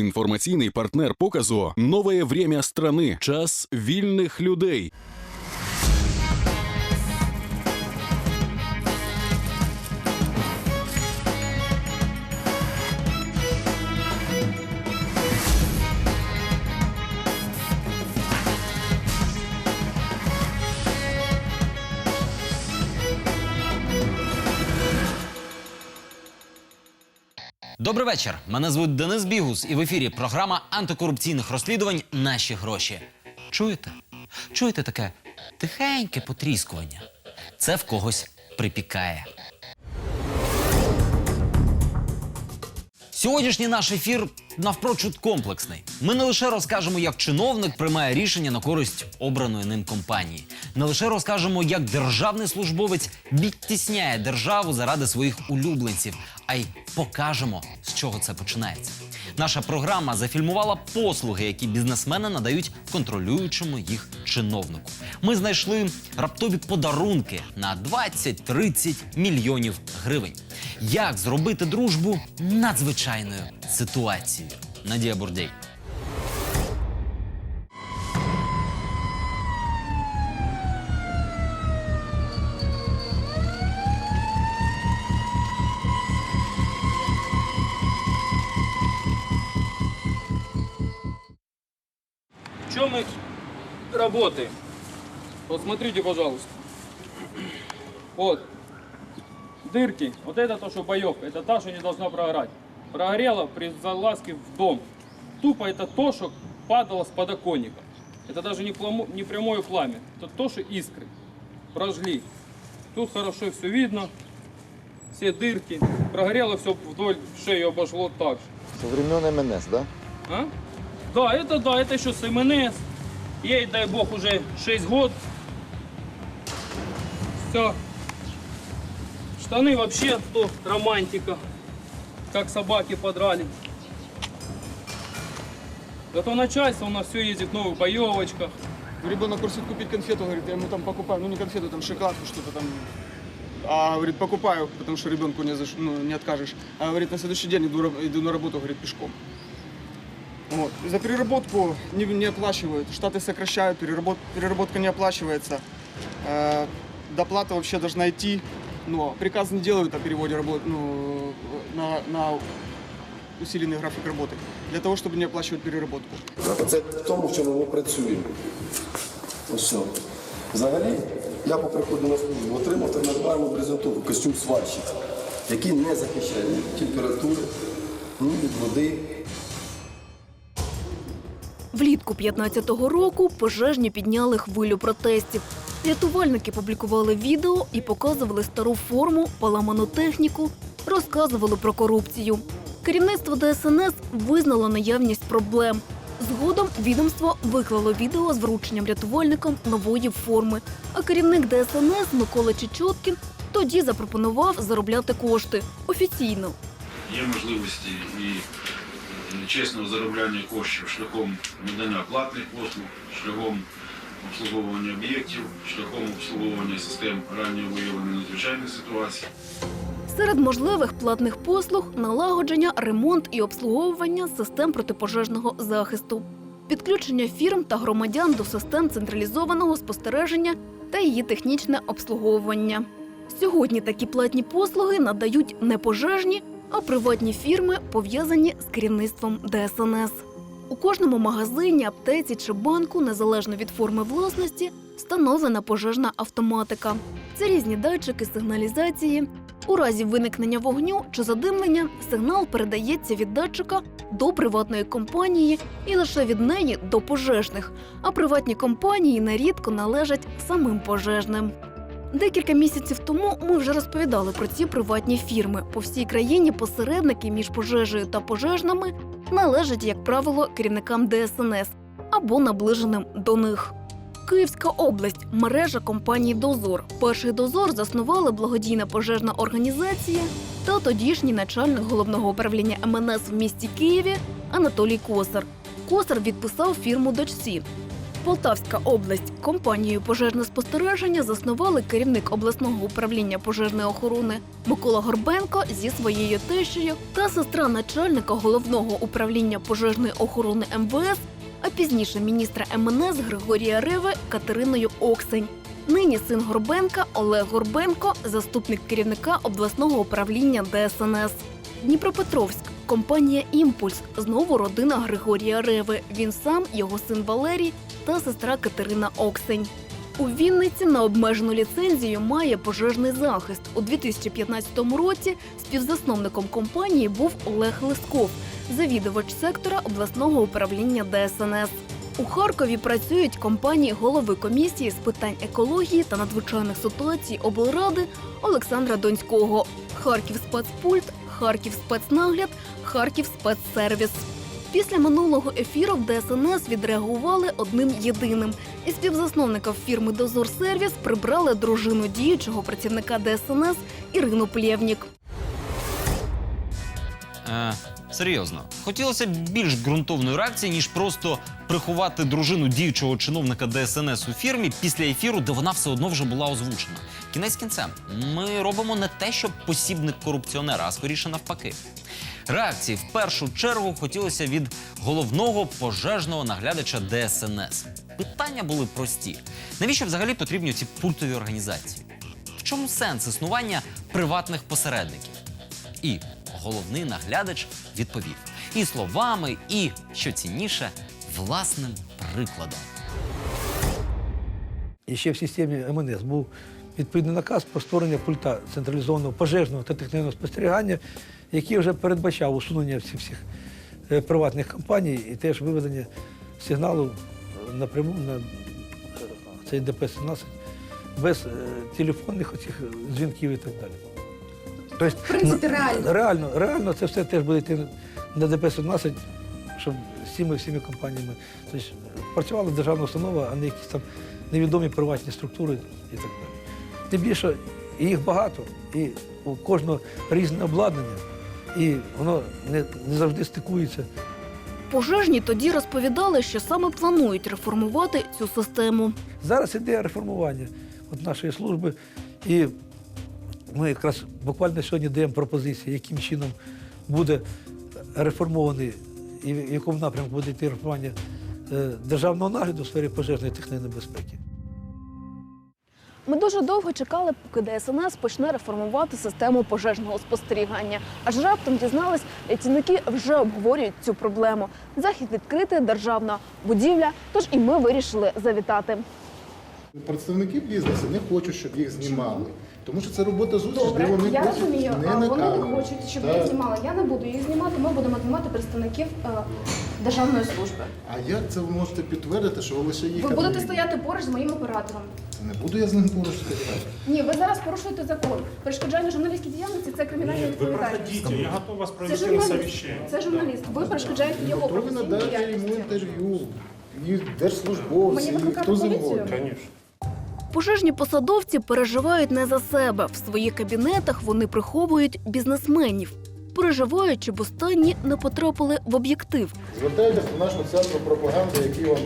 Інформаційний партнер показу нове время страни. Час вільних людей. Добрий вечір. Мене звуть Денис Бігус, і в ефірі програма антикорупційних розслідувань Наші гроші. Чуєте? Чуєте таке тихеньке потріскування? Це в когось припікає. Сьогоднішній наш ефір навпрочуд комплексний. Ми не лише розкажемо, як чиновник приймає рішення на користь обраної ним компанії, не лише розкажемо, як державний службовець відтісняє державу заради своїх улюбленців, а й покажемо, з чого це починається. Наша програма зафільмувала послуги, які бізнесмени надають контролюючому їх чиновнику. Ми знайшли раптові подарунки на 20-30 мільйонів гривень. Як зробити дружбу надзвичайною ситуацією? Надія Бурдей. В чем мы работаем? Вот смотрите, пожалуйста. Вот. Дырки. Вот это то, что боек. Это та, что не должна прогорать. Прогорела при залазке в дом. Тупо это то, что падало с подоконника. Это даже не, пламо- не прямое пламя. Это то, что искры. Прожгли. Тут хорошо все видно. Все дырки. Прогорело все вдоль шеи обошло так же. Со времен МНС, да? А? Да, это да, это еще с МНС. Ей, дай бог, уже 6 год. Все. Штаны вообще то романтика. Как собаки подрали. Зато начальство у нас все ездит в новых боевочках. Ребенок просит купить конфету, говорит, я ему там покупаю, ну не конфету, там шоколадку, что-то там. А говорит, покупаю, потому что ребенку не, заш- ну, не откажешь. А говорит, на следующий день иду, иду на работу, говорит, пешком. Вот. За переработку не, не оплачивают, штаты сокращают, переработ- переработка не оплачивается. Э, доплата вообще должна идти, но приказ не делают о переводе работ, ну, на, на усиленный график работы, для того, чтобы не оплачивать переработку. Це в тому, в чому ми працюємо. Ось що. Взагалі, я по приходу на службу отримав так називаємо брезентову, костюм сварщика, який не захищає ні від температури, ні від води, Влітку 15-го року пожежні підняли хвилю протестів. Рятувальники публікували відео і показували стару форму, поламану техніку, розказували про корупцію. Керівництво ДСНС визнало наявність проблем. Згодом відомство виклало відео з врученням рятувальникам нової форми. А керівник ДСНС Микола Чечоткін тоді запропонував заробляти кошти офіційно. Є можливості і чесного заробляння коштів шляхом надання платних послуг, шляхом обслуговування об'єктів, шляхом обслуговування систем раннього виявлення надзвичайних ситуацій. Серед можливих платних послуг налагодження, ремонт і обслуговування систем протипожежного захисту, підключення фірм та громадян до систем централізованого спостереження та її технічне обслуговування. Сьогодні такі платні послуги надають не пожежні, а приватні фірми, пов'язані з керівництвом ДСНС. У кожному магазині, аптеці чи банку, незалежно від форми власності, встановлена пожежна автоматика. Це різні датчики сигналізації, у разі виникнення вогню чи задимлення сигнал передається від датчика до приватної компанії і лише від неї до пожежних. А приватні компанії нерідко належать самим пожежним. Декілька місяців тому ми вже розповідали про ці приватні фірми. По всій країні посередники між пожежею та пожежними належать, як правило, керівникам ДСНС або наближеним до них. Київська область мережа компаній Дозор. Перший дозор заснували благодійна пожежна організація та тодішній начальник головного управління МНС в місті Києві Анатолій Косар. Косар відписав фірму дочці. Полтавська область компанією пожежне спостереження заснували керівник обласного управління пожежної охорони Микола Горбенко зі своєю тещею та сестра начальника головного управління пожежної охорони МВС, а пізніше міністра МНС Григорія Реви Катериною Оксень. Нині син Горбенка Олег Горбенко, заступник керівника обласного управління ДСНС. Дніпропетровськ. Компанія Імпульс. Знову родина Григорія Реви. Він сам, його син Валерій та сестра Катерина Оксень. У Вінниці на обмежену ліцензію має пожежний захист. У 2015 році співзасновником компанії був Олег Лисков, завідувач сектора обласного управління ДСНС. У Харкові працюють компанії голови комісії з питань екології та надзвичайних ситуацій облради Олександра Донського, Харків спецпульт, Харків спецнагляд, Харків спецсервіс. Після минулого ефіру в ДСНС відреагували одним єдиним. Із співзасновника фірми Дозорсервіс прибрали дружину діючого працівника ДСНС Ірину Плєвнік. Е, серйозно, хотілося б більш ґрунтовної реакції, ніж просто приховати дружину діючого чиновника ДСНС у фірмі після ефіру, де вона все одно вже була озвучена. Кінець кінцем, ми робимо не те, щоб посібник корупціонера, а скоріше навпаки. Реакції в першу чергу хотілося від головного пожежного наглядача ДСНС. Питання були прості: навіщо взагалі потрібні ці пультові організації? В чому сенс існування приватних посередників? І головний наглядач відповів і словами, і що цінніше, власним прикладом. І ще в системі МНС був відповідний наказ про створення пульта централізованого пожежного та технічного спостерігання, який вже передбачав усунення всіх всіх е, приватних компаній і теж виведення сигналу напряму на цей ДП-17 без е, телефонних оцих дзвінків і так далі. Тобто, в принципі, реально. Реально, реально це все теж буде йти на ДП-17, щоб з цими всіми компаніями. Тобто, працювала державна установа, а не якісь там невідомі приватні структури і так далі. Тим більше їх багато, і у кожного різне обладнання, і воно не, не завжди стикується. Пожежні тоді розповідали, що саме планують реформувати цю систему. Зараз іде реформування от нашої служби, і ми якраз буквально сьогодні даємо пропозиції, яким чином буде реформований і в якому напрямку буде йти реформування е, державного нагляду у сфері пожежної та технічної безпеки. Ми дуже довго чекали, поки ДСНС почне реформувати систему пожежного спостерігання. Аж раптом дізнались, рятівники вже обговорюють цю проблему. Захід відкритий, державна будівля. Тож і ми вирішили завітати. Представники бізнесу не хочуть, щоб їх знімали. Тому що це робота зустріч, де Добре, вони я хочуть розумію, не вони не хочуть, щоб Так. їх знімали. Я не буду їх знімати. Ми будемо знімати представників е, державної служби. А як це ви можете підтвердити, що ви лише їх Ви будете стояти поруч з моїм оператором. Не буду я з ним поруч стояти. Ні, ви зараз порушуєте закон. Перешкоджання журналістській діяльності це кримінальна відповідальність. я готов вас Це провести на журналіст. совещание. Це журналіст. Ви перешкоджаєте його Готові професійній надати йому діяльності. інтерв'ю. І держслужбовці, Мені і викликати хто поліцію? завгодно. Конечно. Пожежні посадовці переживають не за себе. В своїх кабінетах вони приховують бізнесменів, переживають, щоб останні не потрапили в об'єктив. Звертайтесь до нашого центру пропаганди, який вам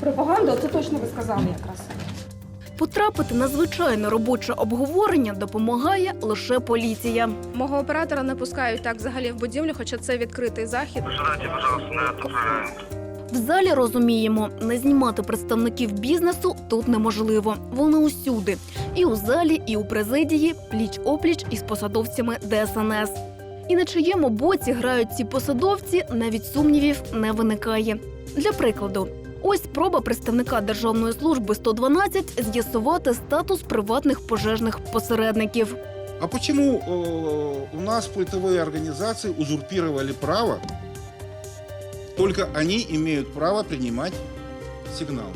Пропаганда, це точно ви сказали якраз. Потрапити на звичайне робоче обговорення допомагає лише поліція. Мого оператора не пускають так взагалі в будівлю, хоча це відкритий захід. В залі розуміємо, не знімати представників бізнесу тут неможливо. Вони усюди. І у залі, і у президії, пліч опліч із посадовцями ДСНС. І на чиєму боці грають ці посадовці, навіть сумнівів не виникає. Для прикладу, ось спроба представника Державної служби 112 з'ясувати статус приватних пожежних посередників. А почему э, у нас пультовые организации узурпировали право, только они имеют право принимать сигналы?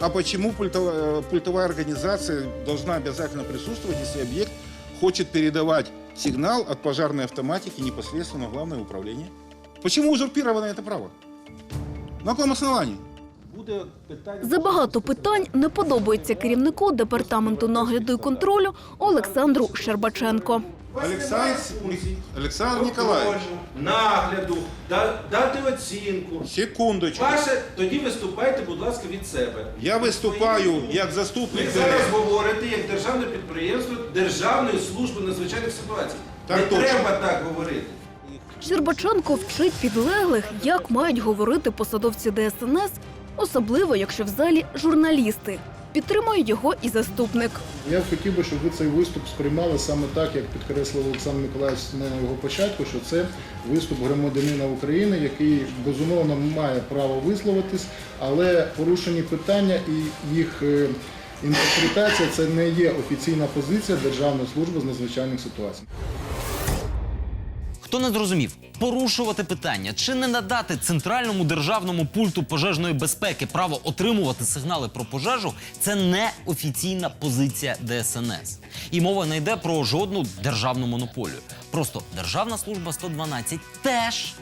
А почему пультовая, пультовая организация должна обязательно присутствовать, если объект хочет передавать Сигнал от пожарной автоматики непосредственно в главное управление? Почему узурпировано это право? На каком основании? Забагато питань не подобається керівнику департаменту нагляду і контролю Олександру Щербаченко. Олександр, Олександр Ніколаєвич, нагляду, да- дати оцінку. секундочку. Ваше, тоді виступайте, будь ласка, від себе. Я виступаю як Ви заступник зараз директора. говорите як державне підприємство Державної служби надзвичайних ситуацій. Так Не точно. треба так говорити. Щербаченко вчить підлеглих, як мають говорити посадовці ДСНС, особливо якщо в залі журналісти. Підтримує його і заступник. Я хотів би, щоб ви цей виступ сприймали саме так, як підкреслив Олександр Миколаївич на його початку, що це виступ громадянина України, який безумовно має право висловитись, але порушені питання і їх е, інтерпретація це не є офіційна позиція Державної служби з надзвичайних ситуацій. Хто не зрозумів, порушувати питання чи не надати центральному державному пульту пожежної безпеки право отримувати сигнали про пожежу це не офіційна позиція ДСНС. І мова не йде про жодну державну монополію. Просто Державна служба 112 теж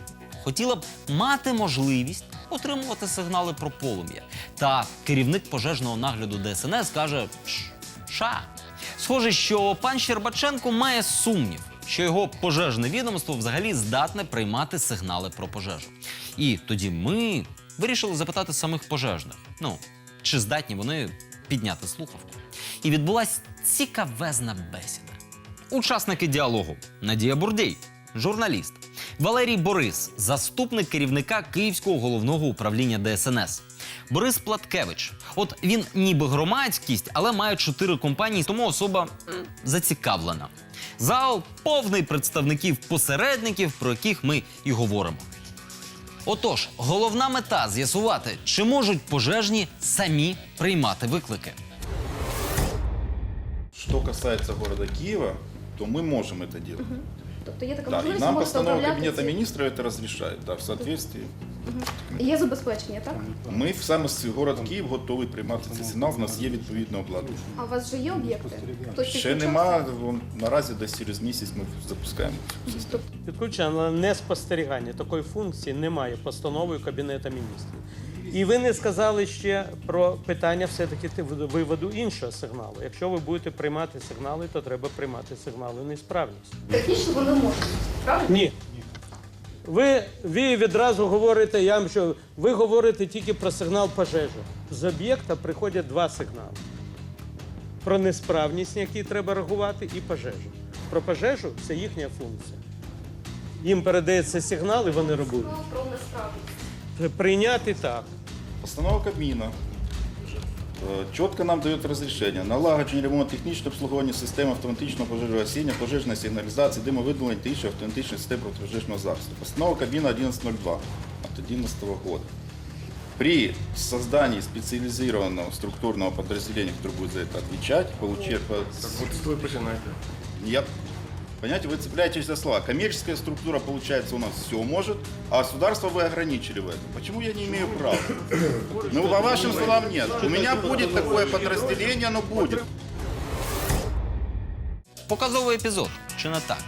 хотіла б мати можливість отримувати сигнали про полум'я. Та керівник пожежного нагляду ДСНС каже: ша. Схоже, що пан Щербаченко має сумнів, що його пожежне відомство взагалі здатне приймати сигнали про пожежу. І тоді ми вирішили запитати самих пожежних: ну, чи здатні вони підняти слухавку. І відбулась цікавезна бесіда. Учасники діалогу Надія Бурдій, журналіст, Валерій Борис, заступник керівника Київського головного управління ДСНС. Борис Платкевич. От він ніби громадськість, але має чотири компанії, тому особа зацікавлена. Зал повний представників посередників, про яких ми і говоримо. Отож, головна мета з'ясувати, чи можуть пожежні самі приймати виклики. Что касается города Киева, то мы можем это делать. Тобто є така Да, и можливість, ви нам можете постанова управляти Кабинета ці- министра это разрешает, да, в соответствии. Є забезпечення, так? Ми саме з город Київ готові приймати цей сигнал. У нас є відповідне обладнання. А у вас вже є об'єкти? Хтось Ще підключався? нема. вон, Наразі десь через місяць ми запускаємо. Підключення але не спостерігання. Такої функції немає постановою Кабінету міністрів. І ви не сказали ще про питання все-таки ти- виводу іншого сигналу. Якщо ви будете приймати сигнали, то треба приймати сигнали несправність. Технічно вони можуть, правильно? Ні. Ви, ви відразу говорите, я вам що ви говорите тільки про сигнал пожежі. З об'єкта приходять два сигнали: про несправність, на які треба реагувати, і пожежу. Про пожежу це їхня функція. Їм передається сигнал, і вони роблять. Про несправність. Прийняти так. Постанова Кабміна чітко нам дає розрішення. Налагодження ремонт технічного обслуговування системи автоматичного пожежогасіння, пожежної сигналізації, димовидалення та інших автоматичних систем протипожежного захисту. Постанова Кабмина 1102 от 2011 года. При создании специализированного структурного подразделения, которое будет за это отвечать, получать... Ви починаєте. Я, понимаете, вы цепляетесь за слова. Коммерческая структура, получается, у нас все может, а государство вы ограничили в этом. Почему я не имею права? Ну, по вашим словам, нет. У меня будет такое подразделение, но будет. Показовий епізод, чи не так?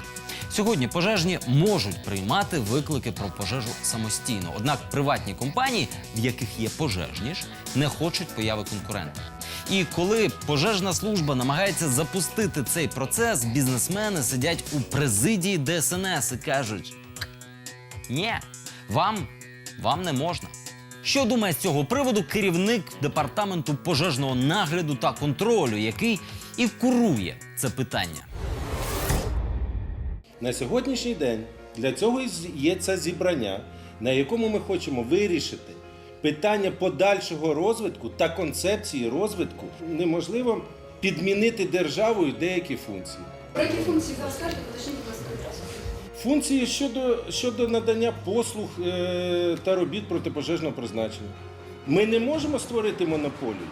Сьогодні пожежні можуть приймати виклики про пожежу самостійно. Однак приватні компанії, в яких є пожежні ж, не хочуть появи конкурента. І коли пожежна служба намагається запустити цей процес, бізнесмени сидять у президії ДСНС і кажуть: ні, вам, вам не можна. Що думає з цього приводу керівник департаменту пожежного нагляду та контролю, який і курує це питання? На сьогоднішній день для цього є це зібрання, на якому ми хочемо вирішити питання подальшого розвитку та концепції розвитку. Неможливо підмінити державою деякі функції. Про які функції зараз скажете, подождіть, будь ласка, відразу. Функції щодо, щодо надання послуг е, та робіт протипожежного призначення. Ми не можемо створити монополію.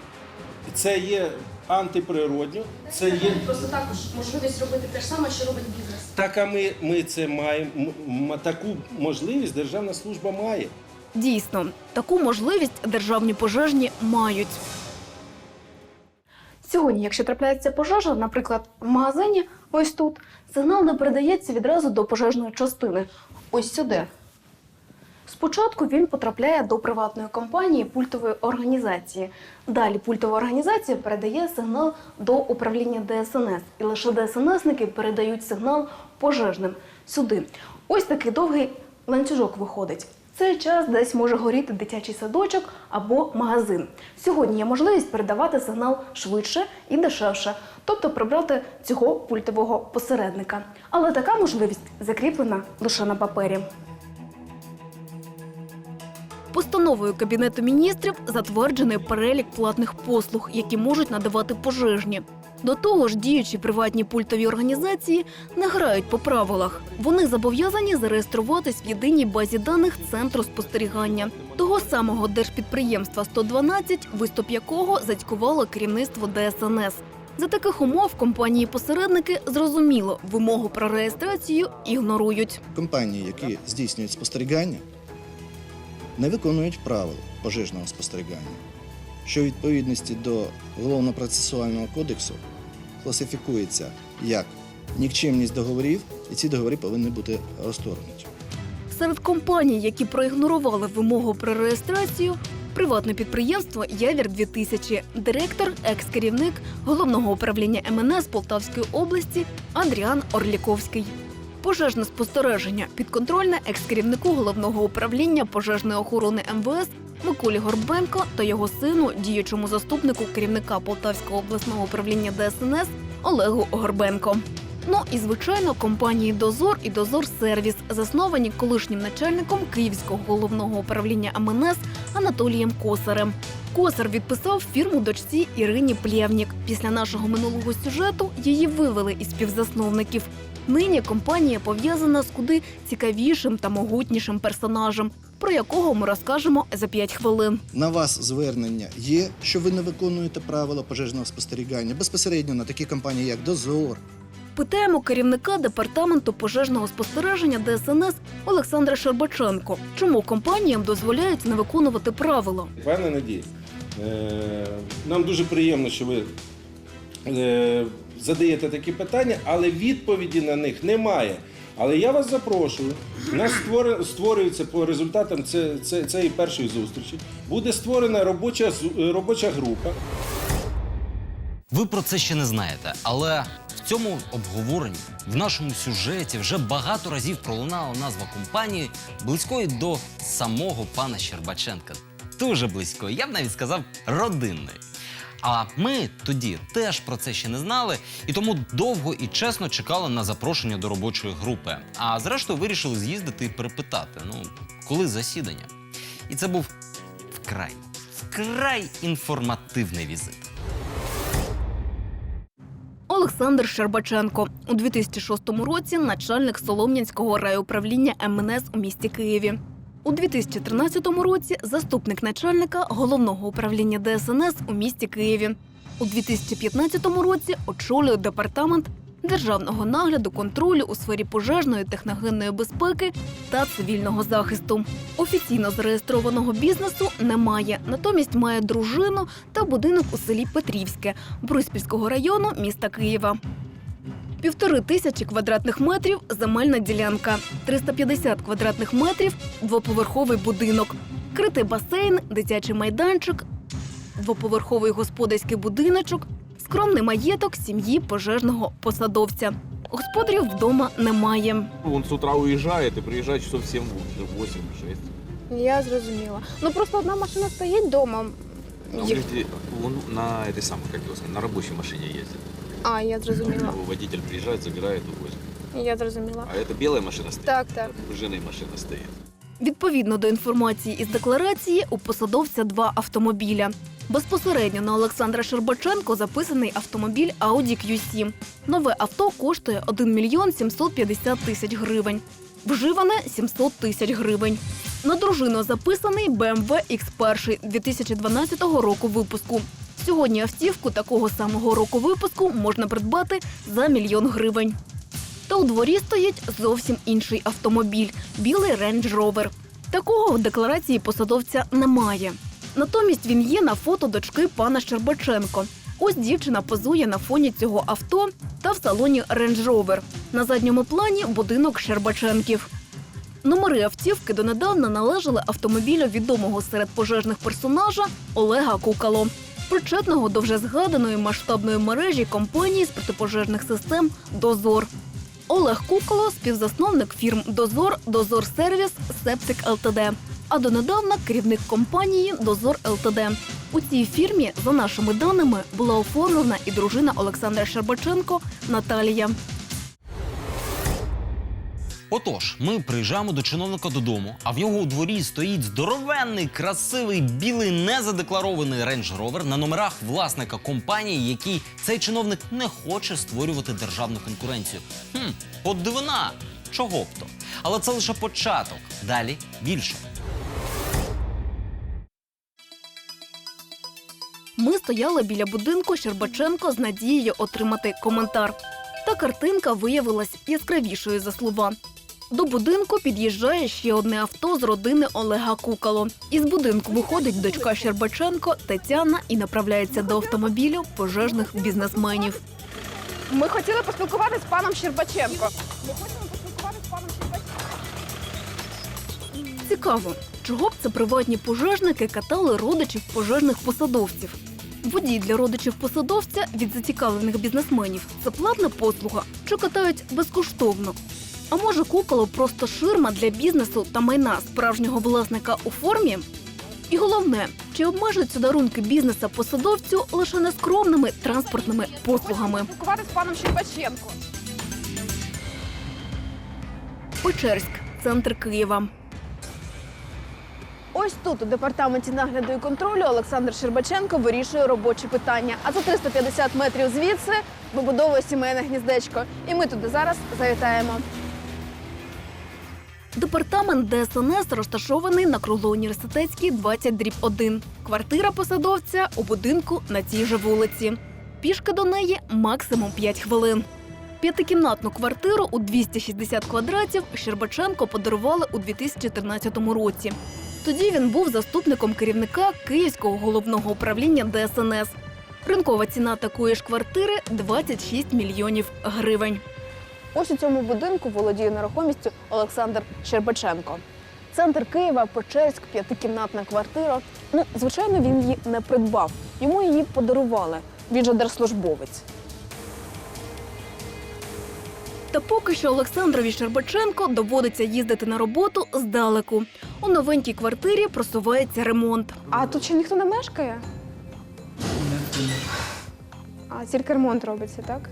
Це є антиприродньо, це є. Просто також можливість робити те ж саме, що робить бізнес. Так, а ми, ми це маємо. Таку можливість державна служба має. Дійсно, таку можливість державні пожежні мають. Сьогодні, якщо трапляється пожежа, наприклад, в магазині, ось тут, сигнал не передається відразу до пожежної частини. Ось сюди. Спочатку він потрапляє до приватної компанії пультової організації. Далі пультова організація передає сигнал до управління ДСНС, і лише ДСНСники передають сигнал пожежним сюди. Ось такий довгий ланцюжок виходить. Цей час десь може горіти дитячий садочок або магазин. Сьогодні є можливість передавати сигнал швидше і дешевше, тобто прибрати цього пультового посередника. Але така можливість закріплена лише на папері. Постановою Кабінету міністрів затверджений перелік платних послуг, які можуть надавати пожежні. До того ж, діючі приватні пультові організації не грають по правилах. Вони зобов'язані зареєструватись в єдиній базі даних центру спостерігання того самого держпідприємства 112, виступ якого зацькувало керівництво ДСНС. За таких умов компанії-посередники зрозуміло вимогу про реєстрацію ігнорують. Компанії, які здійснюють спостерігання, не виконують правил пожежного спостерігання, що відповідності до Головно-процесуального кодексу класифікується як нікчемність договорів, і ці договори повинні бути розторгнуті. Серед компаній, які проігнорували вимогу про реєстрацію, приватне підприємство Явір 2000 директор, екс-керівник головного управління МНС Полтавської області Андріан Орліковський. Пожежне спостереження підконтрольне екс-керівнику головного управління пожежної охорони МВС Миколі Горбенко та його сину, діючому заступнику керівника Полтавського обласного управління ДСНС Олегу Горбенко. Ну і звичайно, компанії Дозор і Дозор Сервіс, засновані колишнім начальником Київського головного управління МНС Анатолієм Косарем. Косар відписав фірму дочці Ірині Плєвнік. Після нашого минулого сюжету її вивели із співзасновників. Нині компанія пов'язана з куди цікавішим та могутнішим персонажем, про якого ми розкажемо за 5 хвилин. На вас звернення є, що ви не виконуєте правила пожежного спостерігання безпосередньо на такі компанії, як Дозор, Питаємо керівника департаменту пожежного спостереження ДСНС Олександра Щербаченко, чому компаніям дозволяють не виконувати правила. Пане Надій, е, нам дуже приємно, що ви е, задаєте такі питання, але відповіді на них немає. Але я вас запрошую. У нас створюється по результатам цієї першої зустрічі. Буде створена робоча, робоча група. Ви про це ще не знаєте, але в цьому обговоренні, в нашому сюжеті вже багато разів пролунала назва компанії близької до самого пана Щербаченка. Дуже близької, я б навіть сказав, родинної. А ми тоді теж про це ще не знали, і тому довго і чесно чекали на запрошення до робочої групи. А зрештою вирішили з'їздити і перепитати: ну, коли засідання. І це був вкрай, вкрай інформативний візит. Олександр Щербаченко у 2006 році начальник Солом'янського райуправління МНС у місті Києві. У 2013 році заступник начальника головного управління ДСНС у місті Києві. У 2015 році очолює департамент державного нагляду контролю у сфері пожежної техногенної безпеки та цивільного захисту. Офіційно зареєстрованого бізнесу немає, натомість має дружину та будинок у селі Петрівське Бориспільського району міста Києва. Півтори тисячі квадратних метрів земельна ділянка, 350 квадратних метрів двоповерховий будинок, критий басейн, дитячий майданчик, двоповерховий господарський будиночок, скромний маєток сім'ї пожежного посадовця. Господарів вдома немає. Он с утра уезжает и приезжает часов 7-8-6. Я зрозуміла. Ну просто одна машина стоїть вдома. Он на этой самой, как его сказать, на рабочей машине ездит. А, я зрозуміла. Водитель приезжает, забирает, увозит. Я зрозуміла. А это белая машина стоит? Так, так. Женой машина стоит. Відповідно до інформації із декларації, у посадовця два автомобіля. Безпосередньо на Олександра Щербаченко записаний автомобіль Audi Q7. Нове авто коштує 1 мільйон 750 тисяч гривень. Вживане 700 тисяч гривень. На дружину записаний BMW X1 2012 року випуску. Сьогодні автівку такого самого року випуску можна придбати за мільйон гривень. Та у дворі стоїть зовсім інший автомобіль білий Range Rover. Такого в декларації посадовця немає. Натомість він є на фото дочки пана Щербаченко. Ось дівчина позує на фоні цього авто та в салоні Range Rover. На задньому плані будинок Щербаченків. Номери автівки донедавна належали автомобілю відомого серед пожежних персонажа Олега Кукало, причетного до вже згаданої масштабної мережі компанії з протипожежних систем Дозор. Олег Куколо співзасновник фірм Дозор, Дозор Сервіс, Септик ЛТД. А донедавна керівник компанії Дозор ЛТД. У цій фірмі, за нашими даними, була оформлена і дружина Олександра Щербаченко Наталія. Отож, ми приїжджаємо до чиновника додому, а в нього у дворі стоїть здоровенний, красивий, білий, незадекларований Range Rover на номерах власника компанії, який цей чиновник не хоче створювати державну конкуренцію. Хм, от дивина, чого б то. Але це лише початок. Далі більше. Ми стояли біля будинку Щербаченко з надією отримати коментар. Та картинка виявилась яскравішою за слова. До будинку під'їжджає ще одне авто з родини Олега Кукало. Із будинку виходить дочка Щербаченко Тетяна і направляється до автомобілю пожежних бізнесменів. Ми хотіли поспілкуватися з паном Щербаченко. Цікаво, чого б це приватні пожежники катали родичів пожежних посадовців. Водій для родичів посадовця від зацікавлених бізнесменів це платна послуга, чи катають безкоштовно. А може, куколо просто ширма для бізнесу та майна справжнього власника у формі? І головне, чи обмежуються дарунки бізнеса посадовцю лише нескромними транспортними послугами? Спілкуватися з паном Щербаченко. Печерськ, центр Києва. Ось тут, у департаменті нагляду і контролю, Олександр Щербаченко вирішує робочі питання. А за 350 метрів звідси вибудовує сімейне гніздечко. І ми туди зараз завітаємо. Департамент ДСНС розташований на круглоуніверситетській 20 дріб 1. Квартира посадовця у будинку на цій же вулиці. Пішки до неї максимум 5 хвилин. П'ятикімнатну квартиру у 260 квадратів Щербаченко подарували у 2014 році. Тоді він був заступником керівника Київського головного управління ДСНС. Ринкова ціна такої ж квартири 26 мільйонів гривень. Ось у цьому будинку володіє нерухомістю Олександр Щербаченко. Центр Києва, Печерськ, п'ятикімнатна квартира. Ну, звичайно, він її не придбав. Йому її подарували. Він же держслужбовець. Та поки що Олександрові Щербаченко доводиться їздити на роботу здалеку. У новенькій квартирі просувається ремонт. А тут ще ніхто не мешкає? А тільки ремонт робиться, так?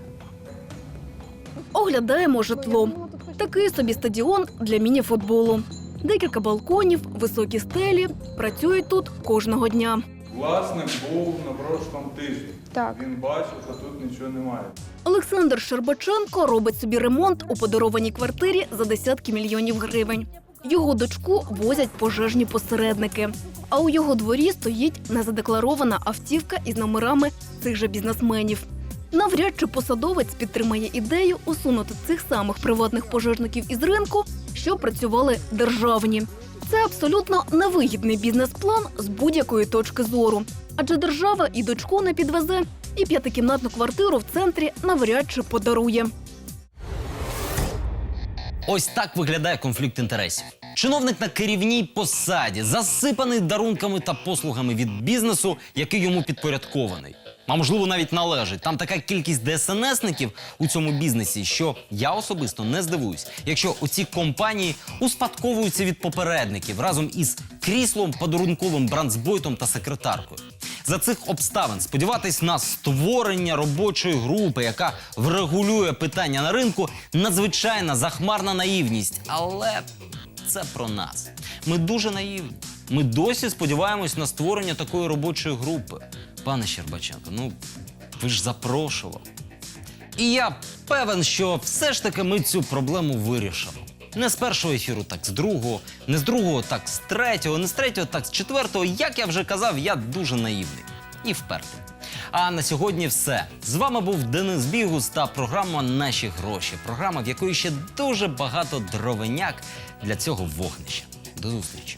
Оглядаємо житло. Такий собі стадіон для мініфутболу. Декілька балконів, високі стелі. Працюють тут кожного дня. Власник був на прошлому тижні. Так. Він бачив, що тут нічого немає. Олександр Щербаченко робить собі ремонт у подарованій квартирі за десятки мільйонів гривень. Його дочку возять пожежні посередники. А у його дворі стоїть незадекларована автівка із номерами цих же бізнесменів. Навряд чи посадовець підтримає ідею усунути цих самих приватних пожежників із ринку, що працювали державні. Це абсолютно невигідний бізнес-план з будь-якої точки зору, адже держава і дочку не підвезе, і п'ятикімнатну квартиру в центрі навряд чи подарує. Ось так виглядає конфлікт інтересів. Чиновник на керівній посаді, засипаний дарунками та послугами від бізнесу, який йому підпорядкований. А можливо, навіть належить. Там така кількість ДСНСників у цьому бізнесі, що я особисто не здивуюсь, якщо оці компанії успадковуються від попередників разом із кріслом, подарунковим бранцбойтом та секретаркою. За цих обставин сподіватись на створення робочої групи, яка врегулює питання на ринку, надзвичайна захмарна наївність. Але це про нас. Ми дуже наївні. Ми досі сподіваємось на створення такої робочої групи. Пане Щербаченко, ну ви ж запрошували. І я певен, що все ж таки ми цю проблему вирішимо. Не з першого ефіру, так з другого, не з другого, так з третього, не з третього, так з четвертого. Як я вже казав, я дуже наївний і впертий. А на сьогодні все. З вами був Денис Бігус та програма Наші гроші. Програма, в якої ще дуже багато дровеняк для цього вогнища. До зустрічі.